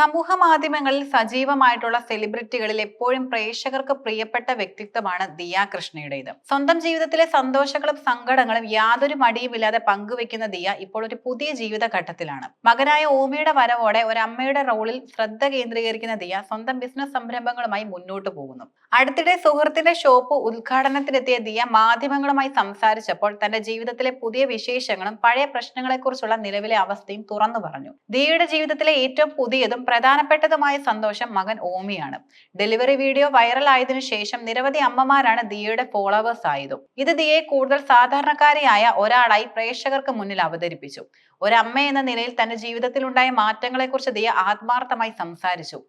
സമൂഹ മാധ്യമങ്ങളിൽ സജീവമായിട്ടുള്ള സെലിബ്രിറ്റികളിൽ എപ്പോഴും പ്രേക്ഷകർക്ക് പ്രിയപ്പെട്ട വ്യക്തിത്വമാണ് ദിയ കൃഷ്ണയുടേത്. സ്വന്തം ജീവിതത്തിലെ സന്തോഷങ്ങളും സങ്കടങ്ങളും യാതൊരു മടിയുമില്ലാതെ പങ്കുവെക്കുന്ന ദിയ ഇപ്പോൾ ഒരു പുതിയ ജീവിതഘട്ടത്തിലാണ്. മകനായ ഓമിയുടെ വരവോടെ ഒരു അമ്മയുടെ റോളിൽ ശ്രദ്ധ കേന്ദ്രീകരിക്കുന്ന ദിയ സ്വന്തം ബിസിനസ് സംരംഭങ്ങളുമായി മുന്നോട്ട് പോകുന്നു. അടുത്തിടെ സുഹൃത്തിന്റെ ഷോപ്പ് ഉദ്ഘാടനത്തിനെത്തിയ ദിയ മാധ്യമങ്ങളുമായി സംസാരിച്ചപ്പോൾ തന്റെ ജീവിതത്തിലെ പുതിയ വിശേഷങ്ങളും പഴയ പ്രശ്നങ്ങളെക്കുറിച്ചുള്ള നിലവിലെ അവസ്ഥയും തുറന്നു പറഞ്ഞു. ദിയയുടെ ജീവിതത്തിലെ ഏറ്റവും പുതിയതും പ്രധാനപ്പെട്ടതുമായ സന്തോഷം മകൻ ഓമിയാണ്. ഡെലിവറി വീഡിയോ വൈറൽ ആയതിനു ശേഷം നിരവധി അമ്മമാരാണ് ദിയയുടെ ഫോളോവേഴ്സ് ആയതും. ഇത് ദിയയെ കൂടുതൽ സാധാരണക്കാരിയായ ഒരാളായി പ്രേക്ഷകർക്ക് മുന്നിൽ അവതരിപ്പിച്ചു. ഒരമ്മ എന്ന നിലയിൽ തന്റെ ജീവിതത്തിലുണ്ടായ മാറ്റങ്ങളെക്കുറിച്ച് ദിയ ആത്മാർത്ഥമായി സംസാരിച്ചു.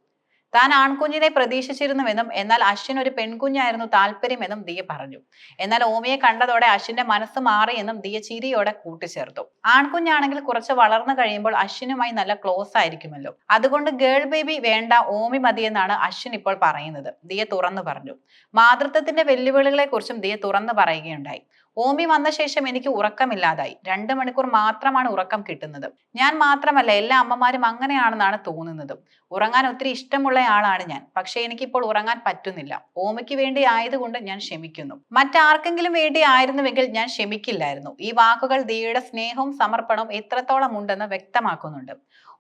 താൻ ആൺകുഞ്ഞിനെ പ്രതീക്ഷിച്ചിരുന്നുവെന്നും എന്നാൽ അശ്വിൻ ഒരു പെൺകുഞ്ഞായിരുന്നു താല്പര്യമെന്നും ദിയ പറഞ്ഞു. എന്നാൽ ഓമിയെ കണ്ടതോടെ അശ്വിന്റെ മനസ്സ് മാറിയെന്നും ദിയ ചിരിയോടെ കൂട്ടിച്ചേർത്തു. ആൺകുഞ്ഞാണെങ്കിൽ കുറച്ച് വളർന്നു കഴിയുമ്പോൾ അശ്വിനുമായി നല്ല ക്ലോസ് ആയിരിക്കുമല്ലോ. അതുകൊണ്ട് ഗേൾ ബേബി വേണ്ട ഓമി മതിയെന്നാണ് അശ്വിൻ ഇപ്പോൾ പറയുന്നത്. ദിയ തുറന്നു പറഞ്ഞു. മാതൃത്വത്തിന്റെ വെല്ലുവിളികളെ കുറിച്ചും ദിയ തുറന്നു പറയുകയുണ്ടായി. ഓമി വന്ന ശേഷം എനിക്ക് ഉറക്കമില്ലാതായി. രണ്ട് മണിക്കൂർ മാത്രമാണ് ഉറക്കം കിട്ടുന്നത്. ഞാൻ മാത്രമല്ല എല്ലാ അമ്മമാരും അങ്ങനെയാണെന്നാണ് തോന്നുന്നത്. ഉറങ്ങാൻ ഒത്തിരി ഇഷ്ടമുള്ള ആളാണ് ഞാൻ. പക്ഷെ എനിക്കിപ്പോൾ ഉറങ്ങാൻ പറ്റുന്നില്ല. ഓമിക്ക് വേണ്ടി ആയതുകൊണ്ട് ഞാൻ ക്ഷമിക്കുന്നു. മറ്റാർക്കെങ്കിലും വേണ്ടി ആയിരുന്നുവെങ്കിൽ ഞാൻ ക്ഷമിക്കില്ലായിരുന്നു. ഈ വാക്കുകൾ ദിയയുടെ സ്നേഹവും സമർപ്പണവും എത്രത്തോളം ഉണ്ടെന്ന് വ്യക്തമാക്കുന്നുണ്ട്.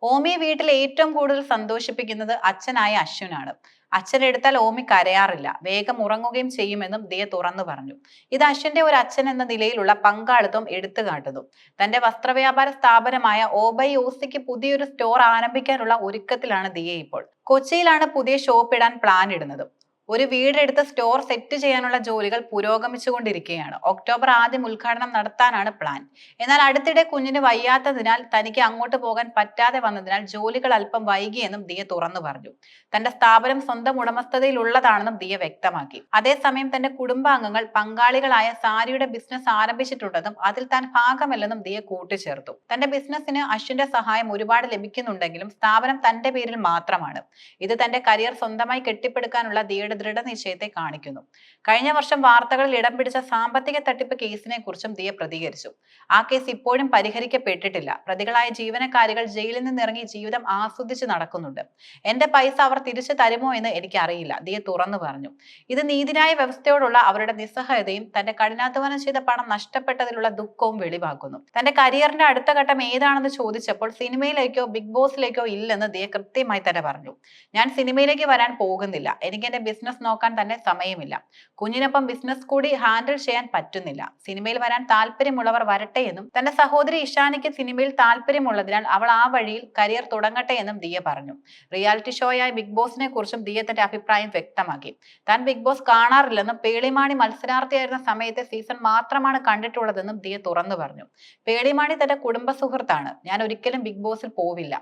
ഓമിയെ വീട്ടിൽ ഏറ്റവും കൂടുതൽ സന്തോഷിപ്പിക്കുന്നത് അച്ഛനായ അശ്വിനാണ്. അച്ഛൻ എടുത്താൽ ഓമി കരയാറില്ല. വേഗം ഉറങ്ങുകയും ചെയ്യുമെന്നും ദിയ തുറന്നു പറഞ്ഞു. ഇത് അശ്വന്റെ ഒരു അച്ഛൻ എന്ന നിലയിലുള്ള പങ്കാളിത്തം എടുത്തു കാട്ടുന്നു തന്റെ വസ്ത്രവ്യാപാര സ്ഥാപനമായ ഓബൈ ഓസിക്ക് പുതിയൊരു സ്റ്റോർ ആരംഭിക്കാനുള്ള ഒരുക്കത്തിലാണ് ദിയ ഇപ്പോൾ. കൊച്ചിയിലാണ് പുതിയ ഷോപ്പ് ഇടാൻ പ്ലാൻ ഇടുന്നത്. ഒരു വീടെടുത്ത് സ്റ്റോർ സെറ്റ് ചെയ്യാനുള്ള ജോലികൾ പുരോഗമിച്ചുകൊണ്ടിരിക്കുകയാണ്. ഒക്ടോബർ ആദ്യം ഉദ്ഘാടനം നടത്താനാണ് പ്ലാൻ എന്നാൽ അടുത്തിടെ കുഞ്ഞിന് വയ്യാത്തതിനാൽ തനിക്ക് അങ്ങോട്ട് പോകാൻ പറ്റാതെ വന്നതിനാൽ ജോലികൾ അല്പം വൈകിയെന്നും ദിയ തുറന്നു പറഞ്ഞു. തന്റെ സ്ഥാപനം സ്വന്തം ഉടമസ്ഥതയിലുള്ളതാണെന്നും ദിയ വ്യക്തമാക്കി. അതേസമയം തന്റെ കുടുംബാംഗങ്ങൾ പങ്കാളികളായ സാരിയുടെ ബിസിനസ് ആരംഭിച്ചിട്ടുണ്ടെന്നും അതിൽ താൻ ഭാഗമല്ലെന്നും ദിയ കൂട്ടിച്ചേർത്തു. തന്റെ ബിസിനസ്സിന് അശ്വിന്റെ സഹായം ഒരുപാട് ലഭിക്കുന്നുണ്ടെങ്കിലും സ്ഥാപനം തന്റെ പേരിൽ മാത്രമാണ്. ഇത് തന്റെ കരിയർ സ്വന്തമായി കെട്ടിപ്പടുക്കാനുള്ള ദിയയുടെ ദൃഢനിശ്ചയത്തെ കാണിക്കുന്നു. കഴിഞ്ഞ വർഷം വാർത്തകളിൽ ഇടം പിടിച്ച സാമ്പത്തിക തട്ടിപ്പ് കേസിനെ കുറിച്ചും ദിയ പ്രതികരിച്ചു. ആ കേസ് ഇപ്പോഴും പരിഹരിക്കപ്പെട്ടിട്ടില്ല. പ്രതികളായ ജീവനക്കാരികൾ ജയിലിൽ നിന്നിറങ്ങി ജീവിതം ആസ്വദിച്ച് നടക്കുന്നുണ്ട്. എന്റെ പൈസ അവർ തിരിച്ചു തരുമോ എന്ന് എനിക്കറിയില്ല ദിയ തുറന്നു പറഞ്ഞു. ഇത് നീതിന്യായ വ്യവസ്ഥയോടുള്ള അവരുടെ നിസ്സഹായതയും തന്റെ കഠിനാധ്വാനം ചെയ്ത പണം നഷ്ടപ്പെട്ടതിലുള്ള ദുഃഖവും വെളിവാക്കുന്നു. തന്റെ കരിയറിന്റെ അടുത്ത ഘട്ടം ഏതാണെന്ന് ചോദിച്ചപ്പോൾ സിനിമയിലേക്കോ ബിഗ് ബോസിലേക്കോ ഇല്ലെന്ന് ദിയ കൃത്യമായി തന്നെ പറഞ്ഞു. ഞാൻ സിനിമയിലേക്ക് വരാൻ പോകുന്നില്ല. എനിക്ക് എന്റെ ബിസിനസ് നോക്കാൻ തന്നെ സമയമില്ല. കുഞ്ഞിനൊപ്പം ബിസിനസ് കൂടി ഹാൻഡിൽ ചെയ്യാൻ പറ്റുന്നില്ല. സിനിമയിൽ വരാൻ താല്പര്യമുള്ളവർ വരട്ടെ എന്നും തന്റെ സഹോദരി ഇഷാനിക്ക് സിനിമയിൽ താല്പര്യമുള്ളതിനാൽ അവൾ ആ വഴിയിൽ കരിയർ തുടങ്ങട്ടെ എന്നും ദിയ പറഞ്ഞു. റിയാലിറ്റി ഷോയായ ബിഗ് ബോസിനെ കുറിച്ചും ദിയ തന്റെ അഭിപ്രായം വ്യക്തമാക്കി. താൻ ബിഗ് ബോസ് കാണാറില്ലെന്നും പേളിമാണി മത്സരാർത്ഥിയായിരുന്ന സമയത്തെ സീസൺ മാത്രമാണ് കണ്ടിട്ടുള്ളതെന്നും ദിയ തുറന്നു പറഞ്ഞു. പേളിമാണി തന്റെ കുടുംബ സുഹൃത്താണ് ഞാൻ ഒരിക്കലും ബിഗ് ബോസിൽ പോവില്ല.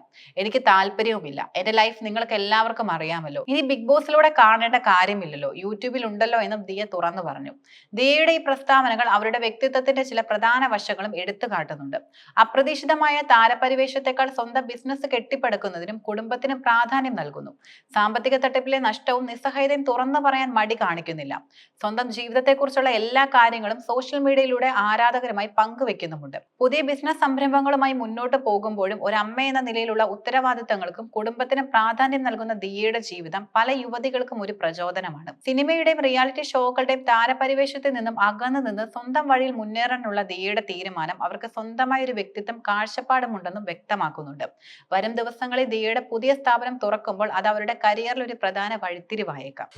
എനിക്ക് താല്പര്യവുമില്ല. എന്റെ ലൈഫ് നിങ്ങൾക്ക് എല്ലാവർക്കും അറിയാമല്ലോ. ഇനി ബിഗ് ബോസിലൂടെ കാണേണ്ട കാര്യമില്ലല്ലോ. യൂട്യൂബിൽ ഉണ്ടല്ലോ എന്നും ദിയ തുറന്നു പറഞ്ഞു. ദിയയുടെ ഈ പ്രസ്താവനകൾ അവരുടെ വ്യക്തിത്വത്തിന്റെ ചില പ്രധാന വശങ്ങളും എടുത്തു കാട്ടുന്നുണ്ട്. അപ്രതീക്ഷിതമായ താരപരിവേഷത്തെക്കാൾ സ്വന്തം ബിസിനസ് കെട്ടിപ്പടുക്കുന്നതിനും കുടുംബത്തിനും പ്രാധാന്യം നൽകുന്നു. സാമ്പത്തിക തട്ടിപ്പിലെ നഷ്ടവും നിസ്സഹായതയും തുറന്നു പറയാൻ മടി കാണിക്കുന്നില്ല. സ്വന്തം ജീവിതത്തെക്കുറിച്ചുള്ള എല്ലാ കാര്യങ്ങളും സോഷ്യൽ മീഡിയയിലൂടെ ആരാധകരുമായി പങ്കുവെക്കുന്നുമുണ്ട്. പുതിയ ബിസിനസ് സംരംഭങ്ങളുമായി മുന്നോട്ട് പോകുമ്പോഴും ഒരു അമ്മ എന്ന നിലയിലുള്ള ഉത്തരവാദിത്തങ്ങൾക്കും കുടുംബത്തിന് പ്രാധാന്യം നൽകുന്ന ദിയയുടെ ജീവിതം പല യുവതികൾക്കും ഒരു പ്രചോദനമാണ്. സിനിമയുടെയും റിയാലിറ്റി ഷോകളുടെയും താരപരിവേഷത്തിൽ നിന്നും അകന്നു നിന്ന് സ്വന്തം വഴിയിൽ മുന്നേറാനുള്ള ദിയയുടെ തീരുമാനം അവർക്ക് സ്വന്തമായ ഒരു വ്യക്തിത്വം കാഴ്ചപ്പാടുമുണ്ടെന്നും വ്യക്തമാക്കുന്നുണ്ട്. വരും ദിവസങ്ങളിൽ ദിയയുടെ പുതിയ സ്ഥാപനം തുറക്കുമ്പോൾ അത് അവരുടെ കരിയറിൽ ഒരു പ്രധാന വഴിത്തിരിവായേക്കാം.